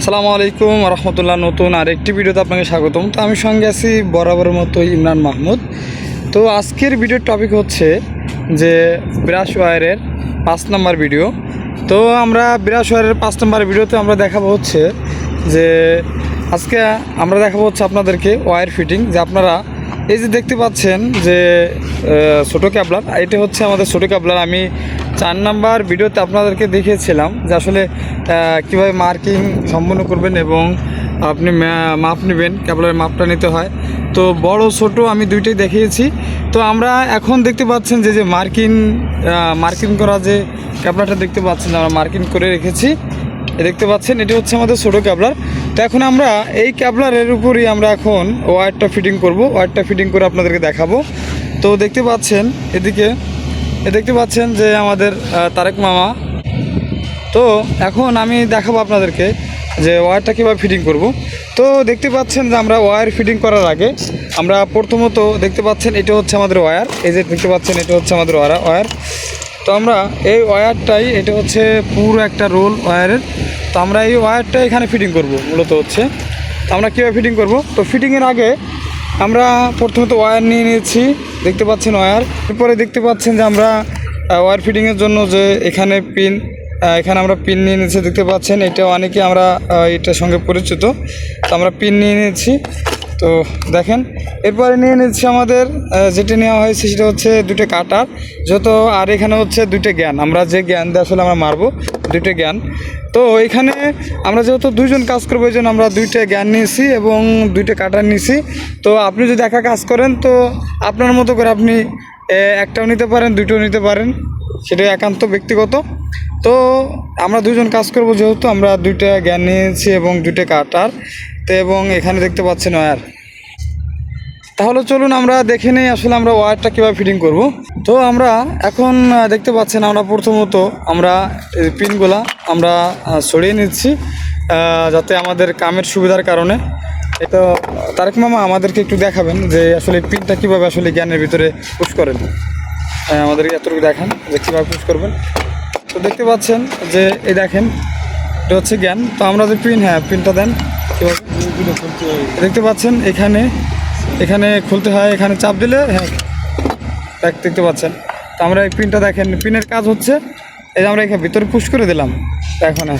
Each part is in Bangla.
আসসালামু আলাইকুম রহমতুল্লাহ, নতুন আরেকটি ভিডিওতে আপনাকে স্বাগতম। তো আমি সঙ্গে আছি বরাবর মতো ইমরান মাহমুদ। তো আজকের ভিডিওর টপিক হচ্ছে যে ব্রাশ ওয়ারের পাঁচ নাম্বার ভিডিও তো আমরা ব্রাশ ওয়ারের পাঁচ নাম্বার ভিডিওতে আমরা দেখাবো হচ্ছে যে আজকে আমরা দেখাবো হচ্ছে আপনাদেরকে ওয়ার ফিটিং যে আপনারা এই যে দেখতে পাচ্ছেন যে ছোটো ক্যাবলার, এটা হচ্ছে আমাদের ছোটো ক্যাবলার। আমি চার নাম্বার ভিডিওতে আপনাদেরকে দেখিয়েছিলাম যে আসলে কীভাবে মার্কিং সম্পন্ন করবেন এবং আপনি মাপ নেবেন, ক্যাবলারের মাপটা নিতে হয়। তো বড়, ছোট আমি দুইটাই দেখিয়েছি। তো আমরা এখন দেখতে পাচ্ছেন যে যে মার্কিং মার্কিং করা যে ক্যাবলারটা দেখতে পাচ্ছেন, আমরা মার্কিং করে রেখেছি। দেখতে পাচ্ছেন, এটি হচ্ছে আমাদের ছোটো ক্যাবলার। তো এখন আমরা এই ক্যাবলারের উপরই আমরা এখন ওয়ারটা ফিটিং করব, ওয়ারটা ফিটিং করে আপনাদেরকে দেখাবো। তো দেখতে পাচ্ছেন, এদিকে দেখতে পাচ্ছেন যে আমাদের তারেক মামা। তো এখন আমি দেখাবো আপনাদেরকে যে ওয়্যারটা কীভাবে ফিটিং করব। তো দেখতে পাচ্ছেন যে আমরা ওয়্যার ফিটিং করার আগে আমরা প্রথমত দেখতে পাচ্ছেন এটা হচ্ছে আমাদের ওয়্যার এই যে দেখতে পাচ্ছেন এটা হচ্ছে আমাদের ওয়্যার ওয়্যার তো আমরা এই ওয়্যারটাই এটা হচ্ছে পুরো একটা রোল ওয়্যারের তো আমরা এই ওয়্যারটা এখানে ফিটিং করব, মূলত হচ্ছে। আমরা কীভাবে ফিটিং করব? তো ফিটিংয়ের আগে আমরা প্রথমত ওয়্যার নিয়ে নিয়েছি, দেখতে পাচ্ছেন ওয়্যার এরপরে দেখতে পাচ্ছেন যে আমরা ওয়্যার ফিটিংয়ের জন্য যে এখানে পিন এখানে আমরা পিন নিয়ে নিয়েছি, দেখতে পাচ্ছেন। এটা অনেকে আমরা এটার সঙ্গে পরিচিত তো। আমরা পিন নিয়ে নিয়েছি। তো দেখেন, এরপরে নিয়ে নিচ্ছি আমাদের যেটা নেওয়া হয়েছে সেটা হচ্ছে দুটো কাটার। যত, আর এখানে হচ্ছে দুটো জ্ঞান। আমরা যে জ্ঞান দিয়ে আসলে আমরা মারবো দুটো জ্ঞান। তো এখানে আমরা যেহেতু দুইজন কাজ করব ওই জন্য আমরা দুইটা জ্ঞান নিয়েছি এবং দুইটা কাটার নিয়েছি। তো আপনি যদি একা কাজ করেন, তো আপনার মতো করে আপনি একটাও নিতে পারেন দুটোও নিতে পারেন। সেটা একান্ত ব্যক্তিগত। তো আমরা দুজন কাজ করব যেহেতু আমরা দুইটা জ্ঞান নিয়েছি এবং দুইটা কাটার। তো এবং এখানে দেখতে পাচ্ছেন ওয়ার তাহলে চলুন আমরা দেখে নিই আসলে আমরা ওয়্যারটা কীভাবে ফিটিং করব। তো আমরা এখন দেখতে পাচ্ছেন আমরা প্রথমত আমরা পিনগুলা আমরা সরিয়ে নিচ্ছি যাতে আমাদের কামের সুবিধার কারণে। তো তারেক মামা আমাদেরকে একটু দেখাবেন যে আসলে পিনটা কীভাবে আসলে জ্ঞানের ভিতরে পুশ করেন। আহ, আমাদেরকে এতটুকু দেখান যে কীভাবে পুশ করবেন। তো দেখতে পাচ্ছেন যে এই দেখেন এটা হচ্ছে জ্ঞান। তো আমরা যে পিন হ্যাঁ পিনটা দেন। দেখতে পাচ্ছেন, এখানে এখানে খুলতে হয়, এখানে চাপ দিলে হ্যাঁ। দেখ- দেখতে পাচ্ছেন। তো আমরা এই পিনটা দেখেন পিনের কাজ হচ্ছে, এই যে আমরা এখানে ভিতরে পুশ করে দিলাম এখন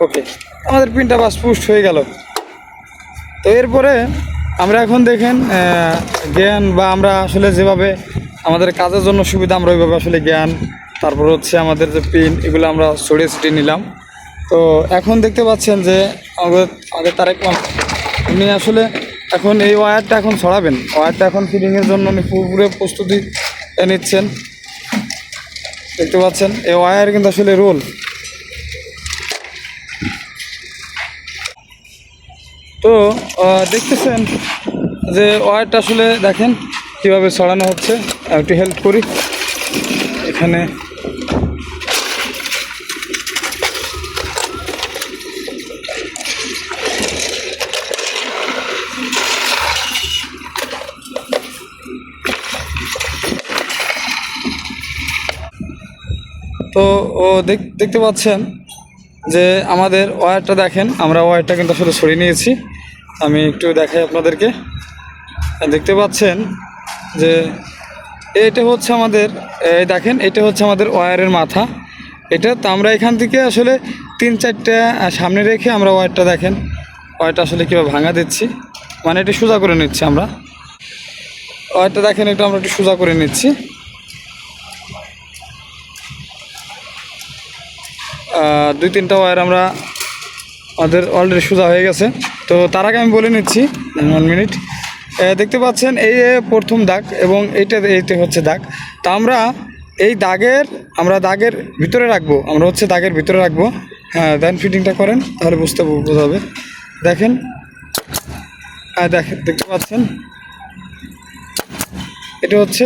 ওকে আমাদের পিনটা বাস পুশ হয়ে গেল। তো এরপরে আমরা এখন দেখেন জ্ঞান বা আমরা আসলে যেভাবে আমাদের কাজের জন্য সুবিধা, আমরা ওইভাবে আসলে জ্ঞান, তারপর হচ্ছে আমাদের যে পিন এগুলো আমরা ছড়িয়ে ছিটিয়ে নিলাম। তো এখন দেখতে পাচ্ছেন যে আমাদের আমাদের তারেক উনি আসলে এখন এই ওয়্যারটা এখন ছড়াবেন। ওয়্যারটা এখন ফিটিংয়ের জন্য উনি পুরো প্রস্তুতি নিচ্ছেন। দেখতে পাচ্ছেন, এই ওয়্যার কিন্তু আসলে রোল। তো দেখতেছেন যে ওয়্যারটা আসলে দেখেন কীভাবে ছড়ানো হচ্ছে। একটু হেল্প করি। এখানে তো ও দেখ- দেখতে পাচ্ছেন যে আমাদের ওয়্যারটা দেখেন, আমরা ওয়্যারটা কিন্তু আসলে সরিয়ে নিয়েছি। আমি একটু দেখাই আপনাদেরকে। দেখতে পাচ্ছেন যে এটা হচ্ছে আমাদের দেখেন, এটা হচ্ছে আমাদের ওয়্যারের মাথা। এটা তো আমরা এখান থেকে আসলে তিন চারটা সামনে রেখে আমরা ওয়্যারটা দেখেন ওয়্যারটা আসলে কীভাবে ভাঙা দিচ্ছি। মানে এটা সোজা করে নিচ্ছি আমরা। ওয়্যারটা দেখেন, এটা আমরা একটু সোজা করে নিচ্ছি। দুই তিনটা ওয়্যার আমরা আমাদের অলরেডি সোজা হয়ে গেছে। তো তার আগে আমি বলে নিচ্ছি ওয়ান মিনিট দেখতে পাচ্ছেন, এই প্রথম দাগ এবং এইটা এইটা হচ্ছে দাগ। তা আমরা এই দাগের, আমরা দাগের ভিতরে রাখব, আমরা হচ্ছে দাগের ভিতরে রাখব। হ্যাঁ দেন ফিটিংটা করেন, তাহলে বুঝতে বোঝাবে দেখেন হ্যাঁ দেখেন, দেখতে পাচ্ছেন? এটা হচ্ছে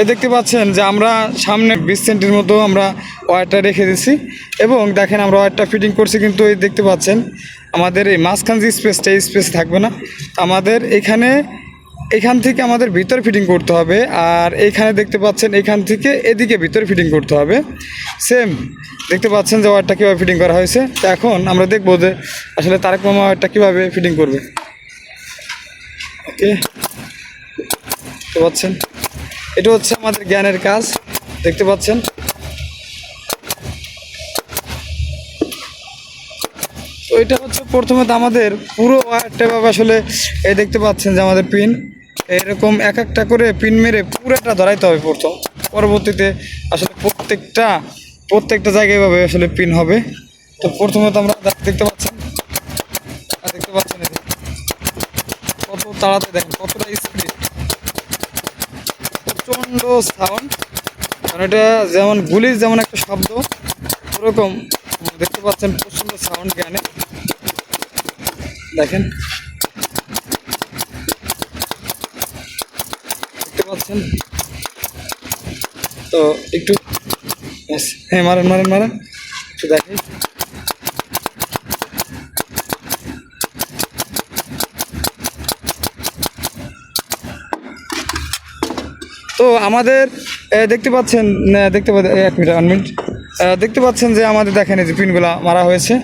এ দেখতে পাচ্ছেন যে আমরা সামনে বিশ সেন্টির মতো আমরা ওয়ারটা রেখে দিছি। এবং দেখেন আমরা ওয়ারটা ফিটিং করছি কিন্তু এই দেখতে পাচ্ছেন আমাদের এই মাঝখান যে স্পেসটা, এই স্পেস থাকবে না। আমাদের এখানে, এখান থেকে আমাদের ভিতর ফিটিং করতে হবে আর এইখানে দেখতে পাচ্ছেন এখান থেকে এদিকে ভিতরে ফিটিং করতে হবে। সেম, দেখতে পাচ্ছেন যে ওয়ারটা কীভাবে ফিটিং করা হয়েছে। তো এখন আমরা দেখব যে আসলে তারেক মামা ওয়ারটা কীভাবে ফিটিং করবে। ওকে পাচ্ছেন। এটা হচ্ছে আমাদের জ্ঞানের কাজ, দেখতে পাচ্ছেন। তো এটা হচ্ছে প্রথমে তো আমাদের পুরো ওয়ারটা ভাবে আসলে এই দেখতে পাচ্ছেন যে আমাদের পিন। এরকম এক একটা করে পিন মেরে পুরোটা ধরাইতে হবে প্রথম। পরবর্তীতে আসলে প্রত্যেকটা প্রত্যেকটা জায়গায় ভাবে আসলে পিন হবে। তো প্রথমে তো আমরা দেখতে পাচ্ছেন। দেখতে পাচ্ছেন কত তাড়াতাড়ি দেখেন, কতটা স্পিড প্রচণ্ড সাউন্ড কারণ এটা যেমন গুলির যেমন একটা শব্দ, ওরকম। দেখতে পাচ্ছেন প্রচণ্ড সাউন্ড জ্ঞানে দেখেন। দেখতে পাচ্ছেন? তো একটু হ্যাঁ মারেন মারেন মারেন। একটু দেখাই তো আমাদের দেখতে পাচ্ছেন দেখতে পা- এ, এক মিনিট ওয়ান মিনিট। দেখতে পাচ্ছেন যে আমাদের দেখেন এই যে পিনগুলা মারা হয়েছে।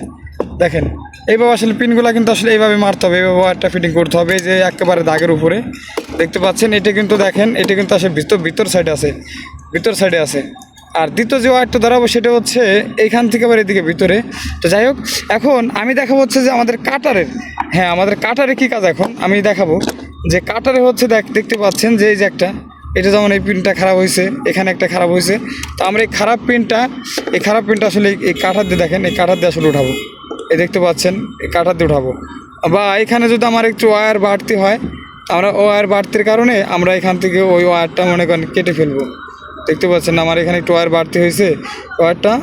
দেখেন এইভাবে আসলে পিনগুলা কিন্তু আসলে এইভাবে মারতে হবে এইভাবে একটা ফিটিং করতে হবে যে একেবারে দাগের উপরে। দেখতে পাচ্ছেন এটা কিন্তু দেখেন এটা কিন্তু আসলে ভিতর ভিতর সাইডে আছে ভিতর সাইডে আছে। আর দ্বিতীয় যে ওয়ারটা ধরাবো সেটা হচ্ছে এইখান থেকে আবার এদিকে ভিতরে। তো যাই হোক এখন আমি দেখাবো হচ্ছে যে আমাদের কাটারের হ্যাঁ আমাদের কাটারে কী কাজ এখন? আমি দেখাবো। যে কাটারে হচ্ছে দেখ দেখতে পাচ্ছেন যে এই যে একটা এটা যেমন এই পিনটা খারাপ হয়েছে, এখানে একটা খারাপ হয়েছে। তো আমরা এই খারাপ পিনটা এই খারাপ পিনটা আসলে এই- কাঠার দিয়ে দেখেন, এই কাঠার দিয়ে আসলে উঠাবো। এই দেখতে পাচ্ছেন, এই কাঠার দিয়ে উঠাবো। বা এখানে যদি আমার একটু ওয়ার বাড়তি হয়, আমরা ওয়্যার বাড়তির কারণে আমরা এখান থেকে ওই ওয়্যারটা মনে করেন কেটে ফেলব। দেখতে পাচ্ছেন, আমার এখানে একটু ওয়ার বাড়তি হয়েছে ওয়্যারটা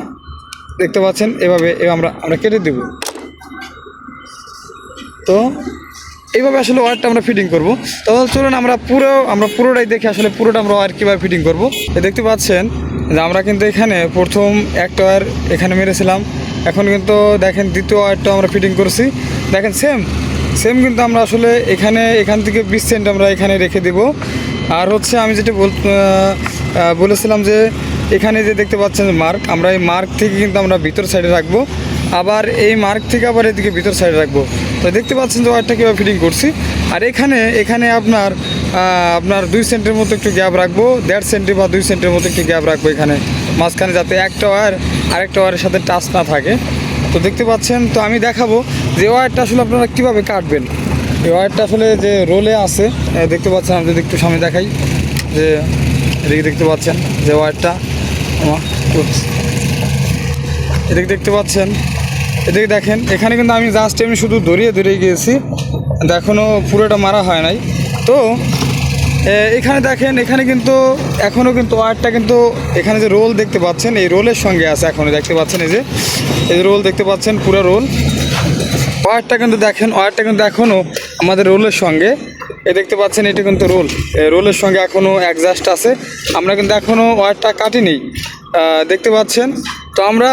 দেখতে পাচ্ছেন এভাবে আমরা আমরা কেটে দেবো। তো এইভাবে আসলে ওয়ারটা আমরা ফিটিং করব। তাহলে চলুন আমরা পুরো আমরা পুরোটাই দেখে আসলে পুরোটা আমরা ওয়ার কীভাবে ফিটিং করব। দেখতে পাচ্ছেন যে আমরা কিন্তু এখানে প্রথম একটা ওয়ার এখানে মেরেছিলাম। এখন কিন্তু দেখেন দ্বিতীয় ওয়ারটা আমরা ফিটিং করছি। দেখেন সেম সেম কিন্তু আমরা আসলে এখানে এখান থেকে বিশ সেন্ট আমরা এখানে রেখে দেব। আর হচ্ছে আমি যেটা বল বলেছিলাম যে এখানে যে দেখতে পাচ্ছেন মার্ক, আমরা এই মার্ক থেকে কিন্তু আমরা ভিতর সাইডে রাখব। আবার এই মার্ক থেকে আবার এদিকে ভিতর সাইডে রাখব। তো দেখতে পাচ্ছেন যে ওয়ারটা কীভাবে ফিটিং করছি। আর এখানে এখানে আপনার আপনার দুই সেন্টের মতো একটু গ্যাপ রাখব, দেড় সেন্টি বা দুই সেন্টের মতো একটু গ্যাপ রাখব এখানে। মাঝখানে যাতে একটা ওয়ার আরেকটা ওয়ারের সাথে টাচ না থাকে। তো দেখতে পাচ্ছেন, তো আমি দেখাবো যে ওয়ারটা আসলে আপনারা কীভাবে কাটবেন। এই ওয়ারটা আসলে যে রোলে আছে দেখতে পাচ্ছেন, আমি যদি একটু সামনে দেখাই, যে এদিকে দেখতে পাচ্ছেন যে ওয়ারটা এদিকে দেখতে পাচ্ছেন এদিকে দেখেন, এখানে কিন্তু আমি জাস্ট এমনি শুধু দড়িয়ে দড়িয়ে গিয়েছি। এখনও পুরোটা মারা হয় নাই। তো এখানে দেখেন, এখানে কিন্তু এখনও কিন্তু ওয়ারটা কিন্তু এখানে যে রোল দেখতে পাচ্ছেন, এই রোলের সঙ্গে আছে এখনও দেখতে পাচ্ছেন এই যে, এই রোল দেখতে পাচ্ছেন, পুরো রোল। ওয়ারটা কিন্তু দেখেন ওয়ারটা কিন্তু এখনও আমাদের রোলের সঙ্গে। এ দেখতে পাচ্ছেন, এটা কিন্তু রোল। রোলের সঙ্গে এখনও অ্যাডজাস্ট আছে। আমরা কিন্তু এখনও ওয়ারটা কাটিনি। দেখতে পাচ্ছেন, তো আমরা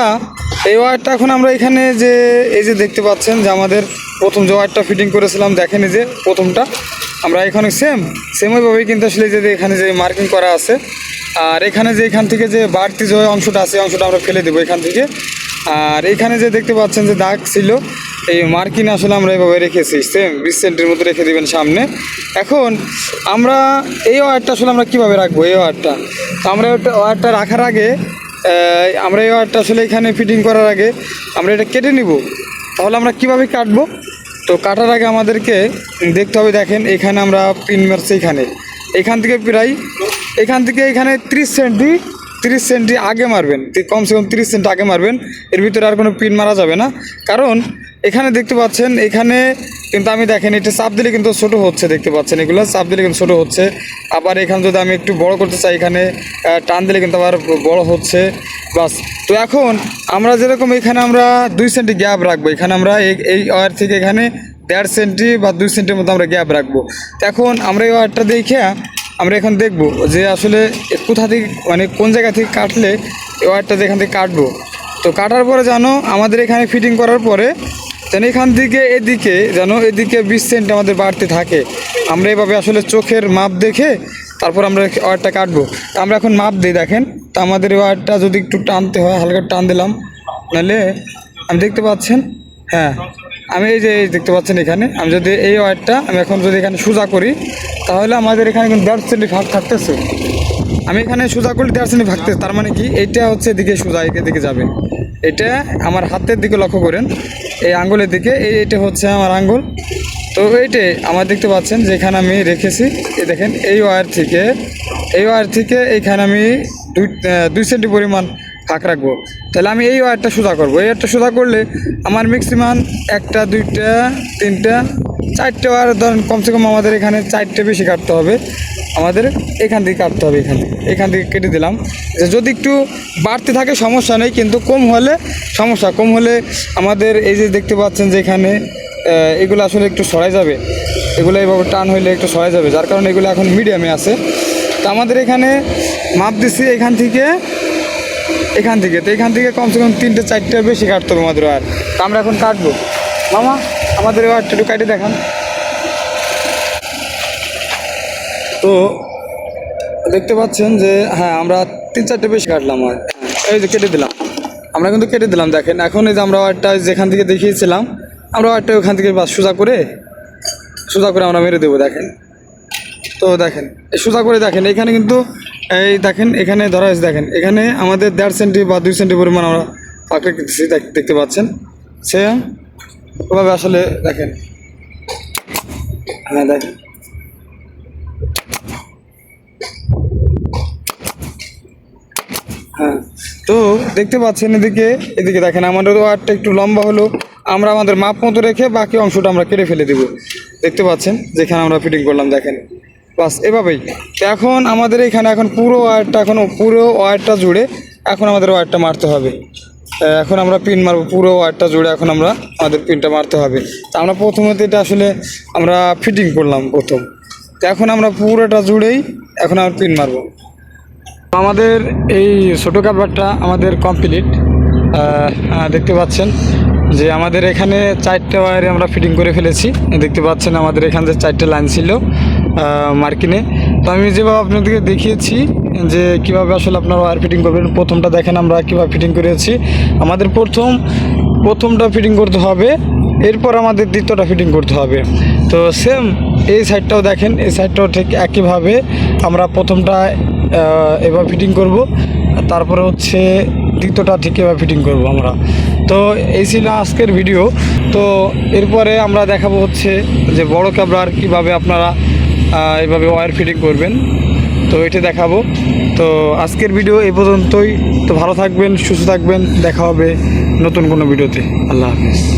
এই ওয়ারটা এখন আমরা এখানে যে, এই যে দেখতে পাচ্ছেন যে আমাদের প্রথম যে ওয়ারটা ফিটিং করেছিলাম, দেখেন যে প্রথমটা। আমরা এখানে সেম সেম ওইভাবেই কিন্তু আসলে যে এখানে যে মার্কিং করা আছে। আর এখানে যে এখান থেকে যে বাড়তি যে অংশটা আছে অংশটা আমরা ফেলে দেবো এখান থেকে। আর এখানে যে দেখতে পাচ্ছেন যে দাগ ছিল, এই মার্কিন আসলে আমরা এভাবে রেখেছি সেম বিশ সেন্টের মতো রেখে দেবেন সামনে। এখন আমরা এই ওয়ারটা আসলে আমরা কীভাবে রাখব এই ওয়ারটা? তো আমরা ওয়ারটা রাখার আগে আমরা এই ওয়ারটা আসলে এখানে ফিটিং করার আগে আমরা এটা কেটে নিব। তাহলে আমরা কীভাবে কাটবো? তো কাটার আগে আমাদেরকে দেখতে হবে, দেখেন, এখানে আমরা পিন মারছি এখানে। এখান থেকে প্রায়, এখান থেকে এখানে ত্রিশ সেন্টি, তিরিশ সেন্টি আগে মারবেন। কমসে কম তিরিশ সেন্টি আগে মারবেন। এর ভিতরে আর কোনো পিন মারা যাবে না। কারণ এখানে দেখতে পাচ্ছেন, এখানে কিন্তু আমি দেখেন এটা চাপ দিলে কিন্তু ছোটো হচ্ছে, দেখতে পাচ্ছেন এগুলো, চাপ দিলে কিন্তু ছোটো হচ্ছে। আবার এখানে যদি আমি একটু বড় করতে চাই, এখানে টান দিলে কিন্তু আবার বড় হচ্ছে। বাস, তো এখন আমরা যেরকম এখানে আমরা দুই সেন্টি গ্যাপ রাখব, এখানে আমরা এই- ওয়ার থেকে এখানে দেড় সেন্টি বা দুই সেন্টির মতো আমরা গ্যাপ রাখব। তো এখন আমরা এই ওয়ারটা দেখে আমরা এখন দেখব যে আসলে কোথা থেকে মানে কোন জায়গা থেকে কাটলে এই ওয়ারটা যেখান থেকে কাটবো। তো কাটার পরে জানো, আমাদের এখানে ফিটিং করার পরে যেন এখান থেকে এদিকে যেন এদিকে বিশ সেন্ট আমাদের বাড়তে থাকে। আমরা এভাবে আসলে চোখের মাপ দেখে তারপর আমরা ওয়ারটা কাটবো। আমরা এখন মাপ দিই, দেখেন। তা আমাদের ওয়ারটা যদি একটু টানতে হয়, হালকা টান দিলাম, নাহলে আমি দেখতে পাচ্ছেন? হ্যাঁ আমি এই যে দেখতে পাচ্ছেন এখানে। আমি যদি এই ওয়ারটা, আমি এখন যদি এখানে সোজা করি, তাহলে আমাদের এখানে কিন্তু দেড় সেন্টি ভাগ থাকতেছে। আমি এখানে সোজা দেড় সেন্টি ভাগতে, তার মানে কি? এটা হচ্ছে এদিকে সোজা দিকে যাবে। এটা আমার হাতের দিকে লক্ষ্য করেন, এই আঙ্গুলের দিকে, এই এটা হচ্ছে আমার আঙ্গুল। তো এইটে আমার দেখতে পাচ্ছেন যেখানে আমি রেখেছি, এই দেখেন, এই ওয়ার থেকে, এই ওয়ার থেকে এইখানে আমি দুই দুই সেন্টি পরিমাণ ফাঁক রাখব। তাহলে আমি এই ওয়ারটা সোজা করব। এই ওয়ারটা সোজা করলে আমার ম্যাক্সিমাম একটা, দুইটা, তিনটা, চারটে ওয়ার ধরেন কমসে কম আমাদের এখানে চারটে বেশি কাটতে হবে। আমাদের এখান থেকে কাটতে হবে এখান। থেকে এখান থেকে কেটে দিলাম। যে যদি একটু বাড়তে থাকে সমস্যা নেই, কিন্তু কম হলে সমস্যা। কম হলে আমাদের এই যে দেখতে পাচ্ছেন যে এখানে এগুলো আসলে একটু সরাই যাবে। এগুলো এইভাবে টান হইলে একটু সরাই যাবে। যার কারণে এগুলো এখন মিডিয়ামে আছে। তো আমাদের এখানে মাপ দিছি এখান থেকে এখান থেকে তো এখান থেকে কমসে কম তিনটে চারটে বেশি কাটতে হবে আমাদের ওয়ার তো আমরা এখন কাটবো। মামা আমাদের ওয়ারটা একটু কাটে দেখান। তো দেখতে পাচ্ছেন যে হ্যাঁ আমরা তিন চারটে বেশি কাটলাম আর। হ্যাঁ, এই যে কেটে দিলাম। আমরা কিন্তু কেটে দিলাম দেখেন। এখন এই যে আমরা ওয়ারটা যেখান থেকে দেখিয়েছিলাম আমরা ওয়ারটা ওখান থেকে বাস সোজা করে সোজা করে আমরা মেরে দেবো দেখেন। তো দেখেন সোজা করে দেখেন এখানে কিন্তু এই দেখেন, এখানে ধরা হয়েছে, দেখেন। এখানে আমাদের দেড় সেন্টি বা দুই সেন্টি পরিমাণ আমরা ফাঁক দেখ- দেখতে পাচ্ছেন। সে ওভাবে আসলে দেখেন। হ্যাঁ দেখেন। হ্যাঁ তো দেখতে পাচ্ছেন এদিকে এদিকে দেখেন, আমাদের ওয়ারটা একটু লম্বা হলো। আমরা আমাদের মাপ মতো রেখে বাকি অংশটা আমরা কেটে ফেলে দেব। দেখতে পাচ্ছেন, যেখানে আমরা ফিটিং করলাম, দেখেন। বাস, এভাবেই। এখন আমাদের এখানে এখন পুরো ওয়ারটা এখন, পুরো ওয়ারটা জুড়ে এখন আমাদের ওয়ারটা মারতে হবে। এখন আমরা পিন মারবো, পুরো ওয়ারটা জুড়ে এখন আমরা আমাদের পিনটা মারতে হবে। তা আমরা প্রথমত এটা আসলে আমরা ফিটিং করলাম প্রথম। তো এখন আমরা পুরোটা জুড়েই এখন আমরা পিন মারবো। আমাদের এই ছোটো কাপড়টা আমাদের কমপ্লিট দেখতে পাচ্ছেন যে আমাদের এখানে চারটে ওয়ারে আমরা ফিটিং করে ফেলেছি। দেখতে পাচ্ছেন আমাদের এখানে যে চারটে লাইন ছিল। মার্কিনে। তো আমি যেভাবে আপনাদেরকে দেখিয়েছি যে কীভাবে আসলে আপনারা ওয়ার ফিটিং করবেন, প্রথমটা দেখেন আমরা কীভাবে ফিটিং করেছি। আমাদের প্রথম, প্রথমটা ফিটিং করতে হবে, এরপর আমাদের দ্বিতীয়টা ফিটিং করতে হবে। তো সেম এই সাইডটাও দেখেন, এই সাইডটাও ঠিক একইভাবে আমরা প্রথমটা এবার ফিটিং করব তারপরে হচ্ছে দ্বিতীয়টা ঠিক এবার ফিটিং করব আমরা। তো এই ছিল আজকের ভিডিও তো এরপরে আমরা দেখাবো হচ্ছে যে বড় ক্যাবলার কীভাবে আপনারা এভাবে ওয়্যার ফিটিং করবেন। তো এটা দেখাবো। তো আজকের ভিডিও এ পর্যন্তই। তো ভালো থাকবেন, সুস্থ থাকবেন। দেখা হবে নতুন কোনো ভিডিওতে আল্লাহ হাফিজ।